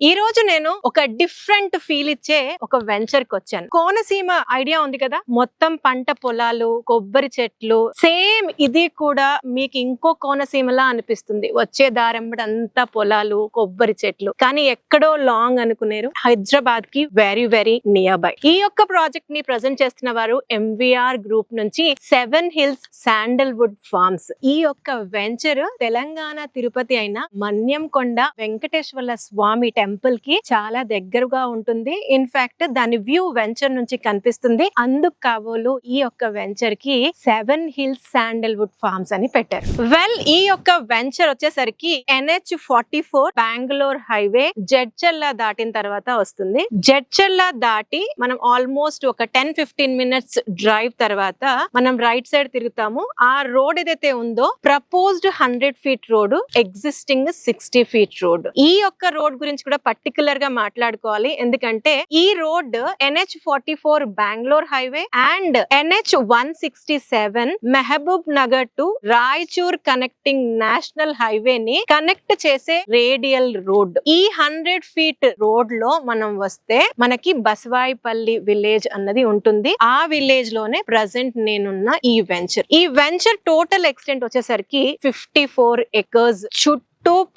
ఈ రోజు నేను ఒక డిఫరెంట్ ఫీల్ ఇచ్చే ఒక వెంచర్కి వచ్చాను. కోనసీమ ఐడియా ఉంది కదా? మొత్తం పంట పొలాలు కొబ్బరి చెట్లు సేమ్ ఇది కూడా మీకు ఇంకో కోనసీమలా అనిపిస్తుంది. వచ్చే దారెంబడి అంతా పొలాలు కొబ్బరి చెట్లు. కానీ ఎక్కడో లాంగ్ అనుకునేరు. హైదరాబాద్కి వెరీ వెరీ నియర్ బై ఈ యొక్క ప్రాజెక్ట్ని ప్రజెంట్ చేస్తున్న వారు ఎంవిఆర్ గ్రూప్ నుంచి సెవెన్ హిల్స్ శాండల్వుడ్ ఫార్మ్స్. ఈ యొక్క వెంచర్ తెలంగాణ తిరుపతి అయిన మన్యంకొండ వెంకటేశ్వర స్వామి టెంపుల్కి చాలా దగ్గరగా ఉంటుంది. ఇన్ఫాక్ట్ దాని వ్యూ వెంచర్ నుంచి కనిపిస్తుంది. అందుకు కావోలు ఈ యొక్క వెంచర్కి సెవెన్ హిల్స్ శాండల్వుడ్ ఫార్మ్స్ అని పెట్టారు. వెల్ ఈ యొక్క వెంచర్ వచ్చేసరికి NH forty four Bengaluru highway Jadcherla దాటిన తర్వాత వస్తుంది. జడ్చల్లా దాటి మనం ఆల్మోస్ట్ ఒక టెన్ ఫిఫ్టీన్ మినిట్స్ డ్రైవ్ తర్వాత మనం రైట్ సైడ్ తిరుగుతాము. ఆ రోడ్ ఏదైతే ఉందో proposed hundred feet road existing sixty feet road ఈ యొక్క రోడ్ గురించి కూడా పర్టికులర్గా మాట్లాడుకోవాలి. ఎందుకంటే ఈ road NH forty four Bengaluru highway and NH one sixty seven Mahabubnagar to Raichur connecting national highway ని కనెక్ట్ చేసే రేడియల్ రోడ్. ఈ హండ్రెడ్ ఫీట్ రోడ్లో మనం వస్తే మనకి బసవాయిపల్లి విలేజ్ అన్నది ఉంటుంది. ఆ విలేజ్లోనే ప్రజెంట్ నేనున్న ఈ వెంచర్ ఈ వెంచర్ టోటల్ ఎక్స్టెంట్ వచ్చేసరికి ఫిఫ్టీ ఫోర్ ఎకర్స్ చుట్టూ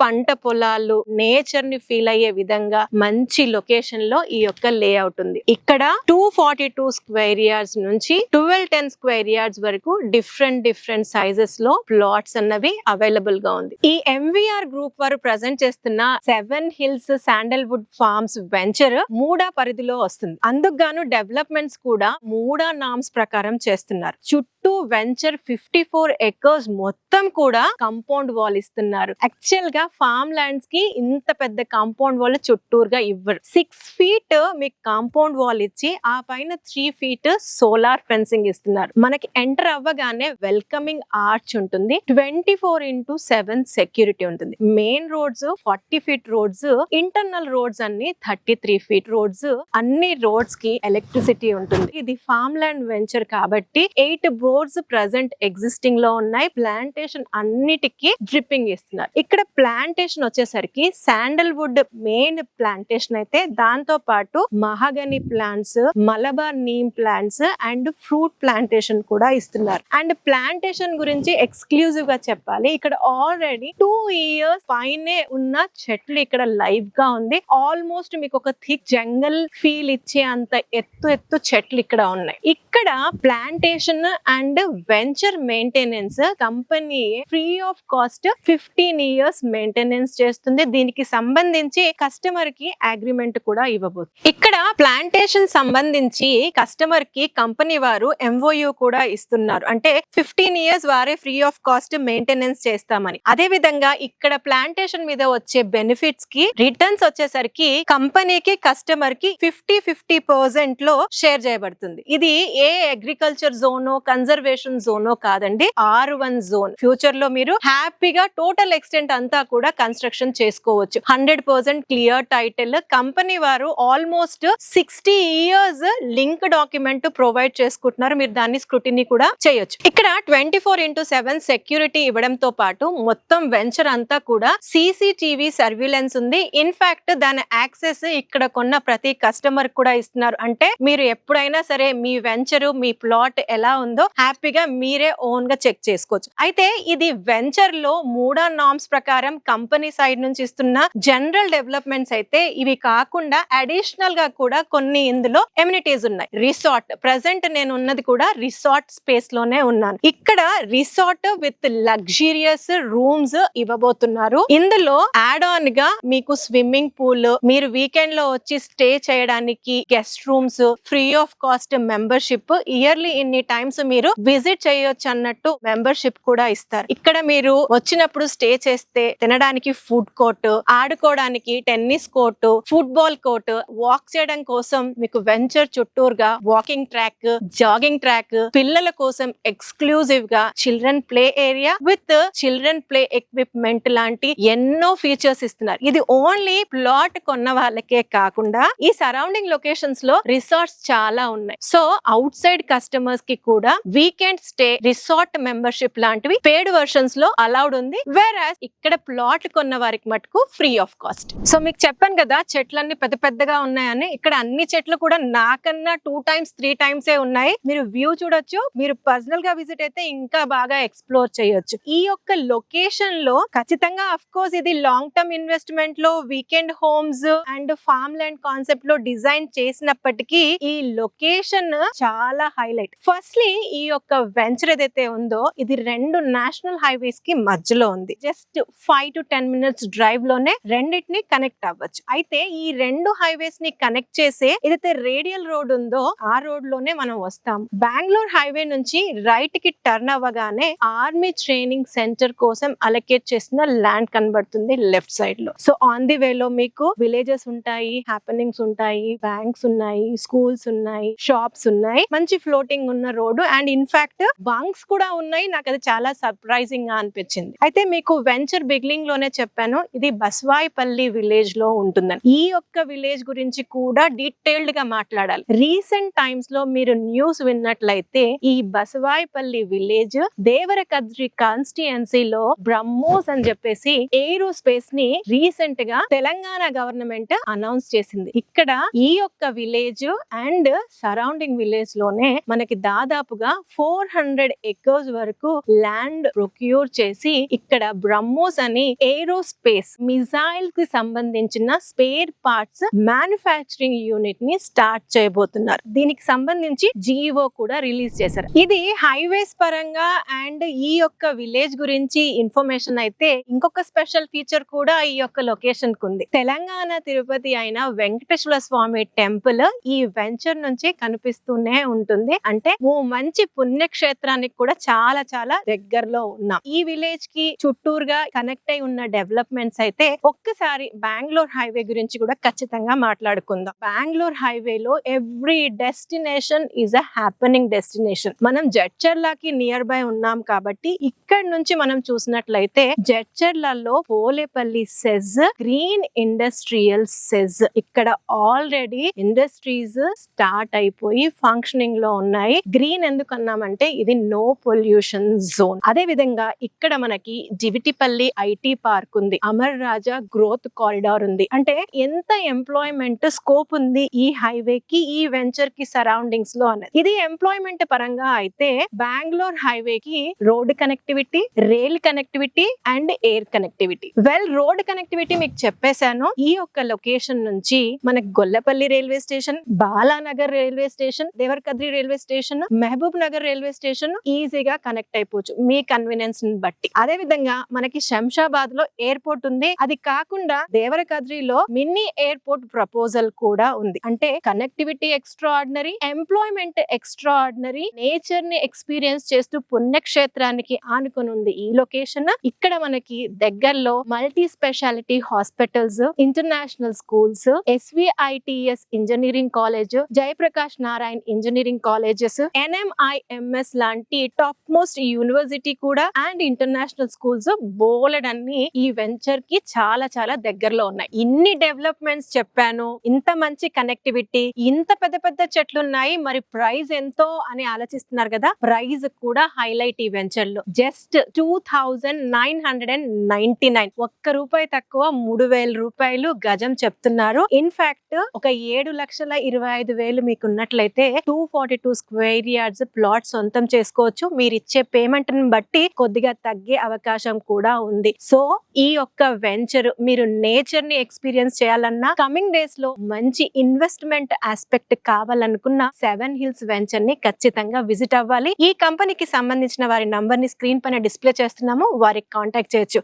పంట పొలాలు నేచర్ని ఫీల్ అయ్యే విధంగా మంచి లొకేషన్లో ఈ యొక్క లేఅవుట్ ఉంది. ఇక్కడ two forty two square yards నుంచి ట్వెల్వ్ టెన్ స్క్వేర్ యార్డ్స్ వరకు డిఫరెంట్ డిఫరెంట్ సైజెస్లో ప్లాట్స్ అన్నవి అవైలబుల్గా ఉంది. ఈ ఎంవిఆర్ గ్రూప్ వారు ప్రజెంట్ చేస్తున్న seven hills sandalwood farms venture MUDA పరిధిలో వస్తుంది. అందుకు గాను డెవలప్మెంట్స్ కూడా మూడా నామ్స్ ప్రకారం చేస్తున్నారు. చుట్టూ వెంచర్ ఫిఫ్టీ ఫోర్ ఎకర్స్ మొత్తం కూడా కంపౌండ్ వాల్ ఇస్తున్నారు. యాక్చువల్ గా ఫార్మ్ ల్యాండ్స్కి ఇంత పెద్ద కాంపౌండ్ వాళ్ళు చుట్టూరుగా ఇవ్వరు. సిక్స్ ఫీట్ మీకు కాంపౌండ్ వాల్ ఇచ్చి ఆ పైన త్రీ ఫీట్ సోలార్ ఫెన్సింగ్ ఇస్తున్నారు. మనకి ఎంటర్ అవ్వగానే వెల్కమింగ్ ఆర్చ్ ఉంటుంది. Twenty four into seven security ఉంటుంది. Main roads forty feet roads internal roads అన్ని థర్టీ త్రీ ఫీట్ రోడ్స్ అన్ని రోడ్స్కి ఎలక్ట్రిసిటీ ఉంటుంది. ఇది ఫార్మ్ ల్యాండ్ వెంచర్ కాబట్టి ఎయిట్ బోర్డ్స్ ప్రజెంట్ ఎగ్జిస్టింగ్లో ఉన్నాయి. ప్లాంటేషన్ అన్నిటికీ డ్రిప్పింగ్ ఇస్తున్నారు. ఇక్కడ ప్లాంటేషన్ వచ్చేసరికి శాండల్వుడ్ మెయిన్ ప్లాంటేషన్ అయితే దాంతో పాటు mahogany plants Malabar neem plants and fruit plantation కూడా ఇస్తున్నారు. అండ్ ప్లాంటేషన్ గురించి ఎక్స్క్లూజివ్గా చెప్పాలి. ఇక్కడ ఆల్రెడీ టూ ఇయర్స్ పైనే ఉన్న చెట్లు ఇక్కడ లైవ్గా ఉంది. ఆల్మోస్ట్ మీకు ఒక థిక్ జంగల్ ఫీల్ ఇచ్చే అంత ఎత్తు ఎత్తు చెట్లు ఇక్కడ ఉన్నాయి. ఇక్కడ plantation and venture maintenance company free of cost fifteen years maintenance చేస్తుంది. దీనికి సంబంధించి కస్టమర్కి అగ్రిమెంట్ కూడా ఇవ్వబోతుంది. ఇక్కడ ప్లాంటేషన్ సంబంధించి కస్టమర్కి కంపెనీ వారు ఎంఓయు కూడా ఇస్తున్నారు. అంటే ఫిఫ్టీన్ ఇయర్స్ వారే ఫ్రీ ఆఫ్ కాస్ట్ మెయింటెనెన్స్ చేస్తామని. అదే విధంగా ఇక్కడ ప్లాంటేషన్ మీద వచ్చే బెనిఫిట్స్కి రిటర్న్స్ వచ్చేసరికి కంపెనీకి కస్టమర్కి ఫిఫ్టీ ఫిఫ్టీ పర్సెంట్లో షేర్ చేయబడుతుంది. ఇది ఏ అగ్రికల్చర్ జోనో కన్జర్వేషన్ జోనో కాదండి ఆర్ వన్ జోన్ ఫ్యూచర్లో మీరు హ్యాపీగా టోటల్ ఎక్స్టెంట్ అంతా కూడా కన్స్ట్రక్షన్ చేసుకోవచ్చు. Hundred percent clear title company వారు all almost sixty years link document provide చేసుకుంటున్నారు. మీరు దాన్ని స్క్రూటినీ కూడా చేయొచ్చు. ఇక్కడ twenty four into seven security ఇవ్వడంతో పాటు మొత్తం వెంచర్ అంతా కూడా సీసీటీవీ సర్వీలెన్స్ ఉంది. ఇన్ఫాక్ట్ దాని యాక్సెస్ ఇక్కడ కొన్న ప్రతి కస్టమర్ కూడా ఇస్తున్నారు. అంటే మీరు ఎప్పుడైనా సరే మీ వెంచర్ మీ ప్లాట్ ఎలా ఉందో హ్యాపీగా మీరే ఓన్గా చెక్ చేసుకోవచ్చు. అయితే ఇది వెంచర్లో మూడా నామ్స్ ప్రకారం కంపెనీ సైడ్ నుంచి ఇస్తున్న జనరల్ డెవలప్మెంట్స్ అయితే ఇవి కాకుండా అడిషనల్ గా కూడా కొన్ని ఇందులో ఎమ్యూనిటీస్ ఉన్నాయి. రిసార్ట్ ప్రజెంట్ నేను ఉన్నది కూడా రిసార్ట్ స్పేస్లోనే ఉన్నాను. ఇక్కడ రిసార్ట్ విత్ లగ్జీరియస్ రూమ్స్ ఇవ్వబోతున్నారు. ఇందులో యాడ్ ఆన్గా మీకు స్విమ్మింగ్ పూల్ మీరు వీకెండ్లో వచ్చి స్టే చేయడానికి guest rooms free of cost membership yearly ఇన్ని టైమ్స్ మీరు విజిట్ చేయొచ్చు అన్నట్టు మెంబర్షిప్ కూడా ఇస్తారు. ఇక్కడ మీరు వచ్చినప్పుడు స్టే చేస్తే తినడానికి ఫుడ్ కోర్ట్ ఆడుకోవడానికి tennis court football court walk చేయడం కోసం మీకు వెంచర్ చుట్టూరుగా వాకింగ్ ట్రాక్ జాగింగ్ ట్రాక్ పిల్లల కోసం ఎక్స్క్లూజివ్గా children play area with children play equipment లాంటి ఎన్నో ఫీచర్స్ ఇస్తున్నారు. ఇది ఓన్లీ ప్లాట్ కొన్న వాళ్ళకే కాకుండా ఈ సరౌండింగ్ లొకేషన్స్లో రిసార్ట్స్ చాలా ఉన్నాయి. సో అవుట్ సైడ్ కస్టమర్స్కి కూడా వీకెండ్ స్టే రిసార్ట్ మెంబర్షిప్ లాంటివి పేడ్ వర్షన్స్లో అలౌడ్ ఉంది. వేర్ ఇక్కడ ఇక్కడ ప్లాట్ కొన్న వారికి మటుకు ఫ్రీ ఆఫ్ కాస్ట్ సో మీకు చెప్పాను కదా చెట్లన్నీ పెద్ద పెద్దగా ఉన్నాయని ఇక్కడ అన్ని చెట్లు కూడా నాకన్నా టూ టైమ్స్ త్రీ టైమ్స్ ఏ ఉన్నాయి. మీరు వ్యూ చూడొచ్చు. మీరు పర్సనల్గా విజిట్ అయితే ఇంకా బాగా ఎక్స్ప్లోర్ చేయొచ్చు. ఈ యొక్క లొకేషన్లో ఖచ్చితంగా అఫ్ కోర్స్ ఇది long term ఇన్వెస్ట్మెంట్లో weekend homes and farm land కాన్సెప్ట్లో డిజైన్ చేసినప్పటికీ ఈ లొకేషన్ చాలా హైలైట్ ఫస్ట్లీ ఈ యొక్క వెంచర్ ఏదైతే ఉందో ఇది రెండు నేషనల్ హైవేస్కి మధ్యలో ఉంది. Just five to ten minutes డ్రైవ్లోనే రెండింటిని కనెక్ట్ అవ్వచ్చు. అయితే ఈ రెండు హైవేస్ని కనెక్ట్ చేసే ఏదైతే రేడియల్ రోడ్ ఉందో ఆ రోడ్లోనే మనం వస్తాం. బెంగళూరు హైవే నుంచి రైట్కి టర్న్ అవ్వగానే ఆర్మీ ట్రైనింగ్ సెంటర్ కోసం అలొకేట్ చేసిన ల్యాండ్ కనబడుతుంది లెఫ్ట్ సైడ్లో. సో ఆన్ ది వే లో మీకు విలేజెస్ ఉంటాయి హ్యాపెనింగ్స్ ఉంటాయి బ్యాంక్స్ ఉన్నాయి స్కూల్స్ ఉన్నాయి షాప్స్ ఉన్నాయి. మంచి ఫ్లోటింగ్ ఉన్న రోడ్డు అండ్ ఇన్ఫాక్ట్ బంక్స్ కూడా ఉన్నాయి. నాకు అది చాలా సర్ప్రైజింగ్గా అనిపించింది. అయితే మీకు వెంచర్ బిగ్లింగ్లోనే చెప్పాను. ఇది బస్వాయిపల్లి విలేజ్లో ఉంటుందని. ఈ యొక్క విలేజ్ గురించి కూడా డీటెయిల్డ్గా మాట్లాడాలి. రీసెంట్ టైమ్స్లో మీరు న్యూస్ విన్నట్లయితే ఈ బసవాయిపల్లి విలేజ్ దేవరకద్రి కాన్స్టిట్యుయెన్సీలో బ్రహ్మోస్ అని చెప్పేసి ఎయిరో స్పేస్ని రీసెంట్గా తెలంగాణ గవర్నమెంట్ అనౌన్స్ చేసింది. ఇక్కడ ఈ యొక్క విలేజ్ అండ్ సరౌండింగ్ విలేజ్లోనే మనకి దాదాపుగా ఫోర్ హండ్రెడ్ ఎకర్స్ వరకు ల్యాండ్ ప్రొక్యూర్ చేసి ఇక్కడ బ్రహ్మోస్ అని ఏరోస్పేస్ మిజైల్కి సంబంధించిన స్పేర్ పార్ట్స్ మ్యానుఫ్యాక్చరింగ్ యూనిట్ని స్టార్ట్ చేయబోతున్నారు. దీనికి సంబంధించి జిఓ కూడా రిలీజ్ చేశారు. ఇది హైవేస్ పరంగా అండ్ ఈ యొక్క విలేజ్ గురించి ఇన్ఫర్మేషన్ అయితే ఇంకొక స్పెషల్ ఫీచర్ కూడా ఈ యొక్క లొకేషన్కు ఉంది. తెలంగాణ తిరుపతి అయిన వెంకటేశ్వర స్వామి టెంపుల్ ఈ వెంచర్ నుంచి కనిపిస్తూనే ఉంటుంది. అంటే ఓ మంచి పుణ్యక్షేత్రానికి కూడా చాలా చాలా దగ్గరలో ఉన్నాం. ఈ విలేజ్కి చుట్టూరుగా కనెక్ట్ అయి ఉన్న డెవలప్మెంట్స్ అయితే ఒక్కసారి బెంగళూరు హైవే గురించి కూడా ఖచ్చితంగా మాట్లాడుకుందాం. బెంగళూరు హైవే లో every destination is a happening destination. మనం జడ్చర్లాకి నియర్ బై ఉన్నాం కాబట్టి ఇక్కడ నుంచి మనం చూసినట్లయితే జడ్చర్లలో Polepally SEZ green industrial SEZ. ఇక్కడ ఆల్రెడీ ఇండస్ట్రీస్ స్టార్ట్ అయిపోయి ఫంక్షనింగ్లో ఉన్నాయి. గ్రీన్ ఎందుకు అన్నామంటే ఇది నో పొల్యూషన్ జోన్. అదే విధంగా ఇక్కడ మనకి జివిటిపల్లి ఐటీ పార్క్ ఉంది. అమర్ రాజా గ్రోత్ కారిడార్ ఉంది. అంటే ఎంత ఎంప్లాయ్మెంట్ స్కోప్ ఉంది ఈ హైవే కి ఈ వెంచర్కి సరౌండింగ్స్లో అన్నది. ఇది ఎంప్లాయ్మెంట్ పరంగా అయితే బెంగళూరు హైవే కి road connectivity rail connectivity and air connectivity well road connectivity మీకు చెప్పేశాను. ఈ యొక్క లొకేషన్ నుంచి మనకి Gollapalli railway station Balanagar railway station Devarakadra railway station Mahabubnagar railway station ఈజీగా కనెక్ట్ అయిపోవచ్చు మీ కన్వీనియన్స్ని బట్టి. అదే విధంగా మనకి శంషాబాద్లో ఎయిర్పోర్ట్ ఉంది. అది కాకుండా దేవరకద్రిలో మినీ ఎయిర్పోర్ట్ ప్రపోజల్ కూడా ఉంది. అంటే connectivity extraordinary employment extraordinary నేచర్ని ఎక్స్పీరియన్స్ చేస్తూ పుణ్యక్షేత్రానికి ఆనుకుని ఉంది ఈ లొకేషన్. ఇక్కడ మనకి దగ్గరలో multi speciality hospitals international schools SVITS engineering college Jayaprakash Narayan engineering colleges NMIMS లాంటి టాప్ మోస్ట్ యూనివర్సిటీ కూడా అండ్ ఇంటర్నేషనల్ స్కూల్స్ బోలెడ్ అన్ని ఈ వెంచర్కి చాలా చాలా దగ్గరలో ఉన్నాయి. ఇన్ని డెవలప్మెంట్స్ చెప్పాను ఇంత మంచి కనెక్టివిటీ ఇంత పెద్ద పెద్ద చెట్లు ఉన్నాయి మరి ప్రైజ్ ఎంతో అని ఆలోచిస్తున్నారు కదా? ప్రైజ్ కూడా హైలైట్ ఈ వెంచర్లో just two thousand nine hundred and ninety nine. ఒక్క రూపాయి తక్కువ మూడు వేల రూపాయలు గజం చెప్తున్నారు. ఇన్ఫాక్ట్ ఒక ఏడు లక్షల ఇరవై ఐదు వేలు మీకు ఉన్నట్లయితే two forty two square yards plot సొంతం చేసుకోవచ్చు. మీరు ఇచ్చే పేమెంట్ని బట్టి కొద్దిగా తగ్గే అవకాశం కూడా ఉంది. సో ఈ యొక్క వెంచర్ మీరు నేచర్ని ఎక్స్పీరియన్స్ చేయాలన్నా కమింగ్ డేస్ లో మంచి ఇన్వెస్ట్మెంట్ ఆస్పెక్ట్ కావాలనుకున్న సెవెన్ హిల్స్ వెంచర్ని ఖచ్చితంగా విజిట్ అవ్వాలి. ఈ కంపెనీకి సంబంధించిన వారి నంబర్ని స్క్రీన్ పైన డిస్ప్లే చేస్తున్నాము. వారికి కాంటాక్ట్ చేయొచ్చు.